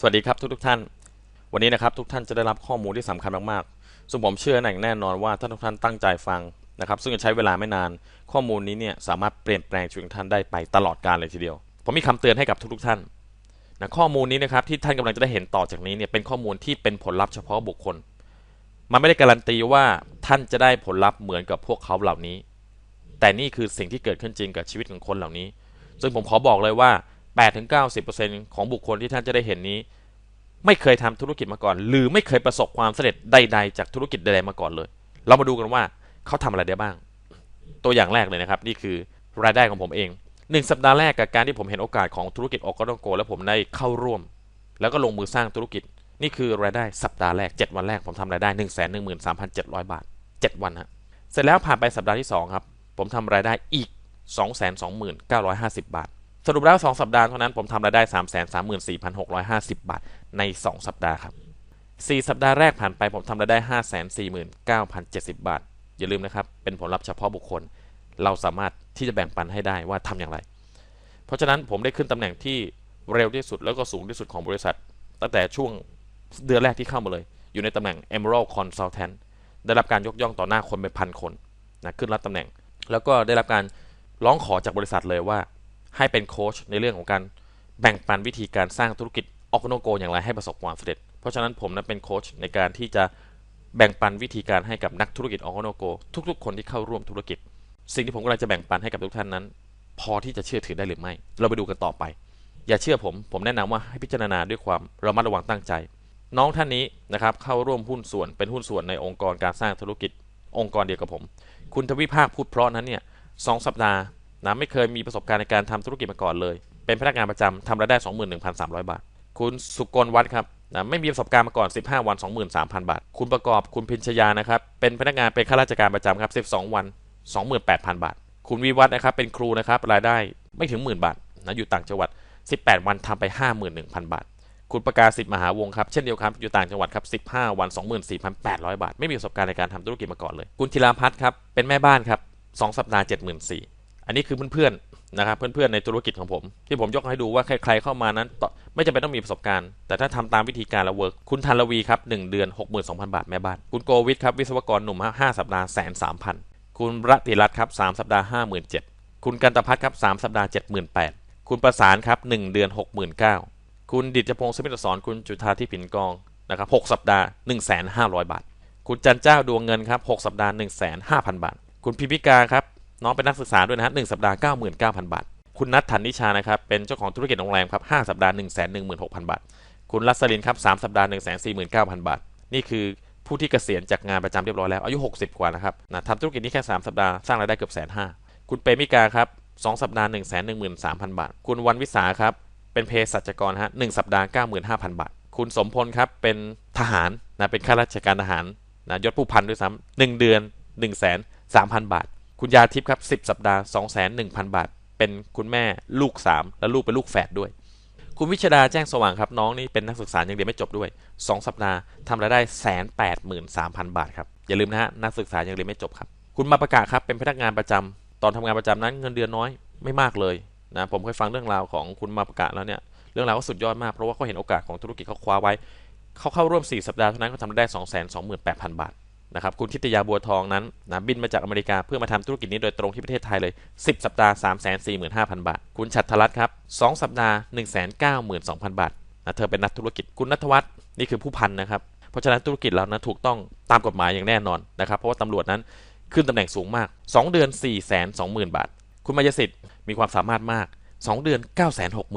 สวัสดีครับทุกทท่าน วันนี้นะครับทุกท่านจะได้รับข้อมูลที่สำคัญมากๆ ซึ่งผมเชื่อแน่แน่นอนว่าถ้าทุกท่านตั้งใจฟังนะครับ ซึ่งจะใช้เวลาไม่นาน ข้อมูลนี้เนี่ยสามารถเปลี่ยนแปลงชีวิตของท่านได้ไปตลอดกาลเลยทีเดียว ผมมีคำเตือนให้กับทุกๆท่านนะข้อมูลนี้นะครับที่ท่านกำลังจะได้เห็นต่อจากนี้เนี่ยเป็นข้อมูลที่เป็นผลลัพธ์เฉพาะบุคคล มันไม่ได้การันตีว่าท่านจะได้ผลลัพธ์เหมือนกับพวกเขาเหล่านี้ แต่นี่คือสิ่งที่เกิดขึ้นจริงกับชีวิตของคนเหล่านี้ ซึ่งผมขอบอกเลยว่า 8-90%ของบุคคลที่ท่านจะได้เห็นนี้ ไม่เคยทำธุรกิจมาก่อน หรือไม่เคยประสบความสำเร็จใด ๆ จากธุรกิจใดๆมาก่อนเลย เรามาดูกันว่าเขาทำอะไรได้บ้าง ตัวอย่างแรกเลยนะครับ นี่คือรายได้ของผมเอง 1 สัปดาห์แรกกับการที่ผมเห็นโอกาสของธุรกิจออกกโก และผมได้เข้าร่วม แล้วก็ลงมือสร้างธุรกิจ นี่คือรายได้สัปดาห์แรก 7 วันแรกผมทำรายได้ 1 1 3 7 0 0 บาท 7 วันฮะเสร็จแล้วผ่านไปสัปดาห์ที่2ครับผมทำรายได้อีก 229,50 บาท สรุปแล้ว2สัปดาห์เท่านั้นผมทำรายได้ 334,650 บาทใน 2 สัปดาห์ครับ4สัปดาห์แรกผ่านไปผมทำรายได้ 549,070 บาท อย่าลืมนะครับ เป็นผลลัพธ์เฉพาะบุคคล เราสามารถที่จะแบ่งปันให้ได้ว่าทำอย่างไร เพราะฉะนั้นผมได้ขึ้นตำแหน่งที่เร็วที่สุดแล้วก็สูงที่สุดของบริษัท ตั้งแต่ช่วงเดือนแรกที่เข้ามาเลย อยู่ในตำแหน่ง Emerald Consultant ได้รับการยกย่องต่อหน้าคนเป็นพันคนนะขึ้นรับตำแหน่ง แล้วก็ได้รับการร้องขอจากบริษัทเลยว่า ให้เป็นโค้ชในเรื่องของการแบ่งปันวิธีการสร้างธุรกิจออกโนโกอย่างไรให้ประสบความสำเร็จ เพราะฉะนั้นผมนั้นเป็นโค้ชในการที่จะแบ่งปันวิธีการให้กับนักธุรกิจออกโนโกทุกๆ คนที่เข้าร่วมธุรกิจ สิ่งที่ผมกำลังจะแบ่งปันให้กับทุกท่านนั้น พอที่จะเชื่อถือได้หรือไม่ เราไปดูกันต่อไป อย่าเชื่อผม ผมแนะนำว่าให้พิจารณาด้วยความระมัดระวังตั้งใจ น้องท่านนี้นะครับเข้าร่วมหุ้นส่วนเป็นหุ้นส่วนในองค์กรการสร้างธุรกิจ องค์กรเดียวกับผม คุณทวิภาคพูดเพราะนั้นเนี่ยสสัปดาห์ นะไม่เคยมีประสบการณ์ในการทำธุรกิจมาก่อนเลย เป็นพนักงานประจำทำรายได้ 21,300 บาท คุณสุกลวัฒน์ครับนะไม่มีประสบการณ์มาก่อน 15 วัน 23,000 บาท คุณประกอบคุณพิญชยานะครับ เป็นพนักงานเป็นข้าราชการประจำครับ 12 วัน 28,000 บาท คุณวิวัฒน์นะครับ เป็นครูนะครับ รายได้ไม่ถึงหมื่นบาทนะอยู่ต่างจังหวัด 18 วันทำไป 51,000 บาท คุณประกาศสิทธิ์มหาวงครับ เช่นเดียวกันอยู่ต่างจังหวัดครับ 15 วัน 24,800 บาท ไม่มีประสบการณ์ในการทำธุรกิจมาก่อนเลย คุณธีราพัฒน์ครับ เป็นแม่บ้านครับ 2 สัปดาห์ 74,000 อันนี้คือเพื่อนๆนะครับ เพื่อนๆในธุรกิจของผม ที่ผมยกให้ดูว่าใครๆเข้ามานั้น ไม่จำเป็นต้องมีประสบการณ์ แต่ถ้าทำตามวิธีการแล้วเวิร์กคุณธันรวีครับ1เดือน 62,000 บาทแม่บ้าน คุณโกวิทครับวิศวกรหนุ่มฮะ5สัปดาห์แสนสามพันคุณรัติรัตน์ครับ3สัปดาห์57,000คุณกันตพัฒน์ครับ3สัปดาห์78,000คุณประสานครับ1เดือน69,000คุณดิจพงศ์สมิทรสอนคุณจุธาที่ผินกองนะครับ6สัปดาห์1,500บาท คุณจันเจ้าดวงเงินครับ6สัปดาห์1,500บาท คุณพิพิกาครับ น้องเป็นนักศึกษาด้วยนะฮะ1สัปดาห์ 99,000 บาท คุณนัทธันนิชานะครับ เป็นเจ้าของธุรกิจโรงแรมครับ5สัปดาห์ 116,000 บาท คุณรัศลินครับ3สัปดาห์ 149,000 บาท นี่คือผู้ที่เกษียณจากงานประจำเรียบร้อยแล้ว อายุ 60 กว่านะครับนะทำธุรกิจนี้แค่ 3 สัปดาห์ สร้างรายได้เกือบแสนห้าคุณเปมิกาครับ2สัปดาห์ 113,000 บาท คุณวันวิสาครับ เป็นเภสัชกรฮะ1สัปดาห์ 95,000 บาท คุณสมพลครับ เป็นทหารนะ เป็นข้าราชการทหารนะ ยศผู้พันด้วยซ้ำหนึ่งเดือน 1 3 0 0 0 บาท คุณยาทิพย์ครับ 10 สัปดาห์ 21,000 บาท เป็นคุณแม่ลูก 3 และลูกเป็นลูกแฝดด้วย คุณวิชดาแจ้งสว่างครับ น้องนี่เป็นนักศึกษายังเรียนไม่จบด้วย 2 สัปดาห์ทำรายได้แสนแปดหมื่นสามพันบาทครับ อย่าลืมนะฮะนักศึกษายังเรียนไม่จบครับ คุณมาประกาศครับเป็นพนักงานประจำตอนทำงานประจำนั้นเงินเดือนน้อยไม่มากเลยนะผมเคยฟังเรื่องราวของคุณมาประกาศแล้วเนี่ยเรื่องราวก็สุดยอดมากเพราะว่าเขาเห็นโอกาสของธุรกิจเขาคว้าไว้เขาเข้าร่วม 4 สัปดาห์เท่านั้นเขาทำรายได้ 2 2 8 0 0 0 บาท นะครับคุณทิตยาบัวทองนั้นนะบินมาจากอเมริกาเพื่อมาทำธุรกิจนี้โดยตรงที่ประเทศไทยเลย 10 สัปดาห์ 3 4 5 0 0 0 บาท คุณชัดทรัตครับ 2 สัปดาห์ 192,000 บาทนะเธอเป็นนักธุรกิจคุณนัทวัฒน์นี่คือผู้พันนะครับ เพราะฉะนั้นธุรกิจเรานะถูกต้องตามกฎหมายอย่างแน่นอนนะครับ เพราะว่าตำรวจนั้นขึ้นตำแหน่งสูงมาก 2 เดือน 4 2 0 0 0 0 บาท คุณมายสิทธิ์มีความสามารถมาก 2 เดือน 9 6 0 0 0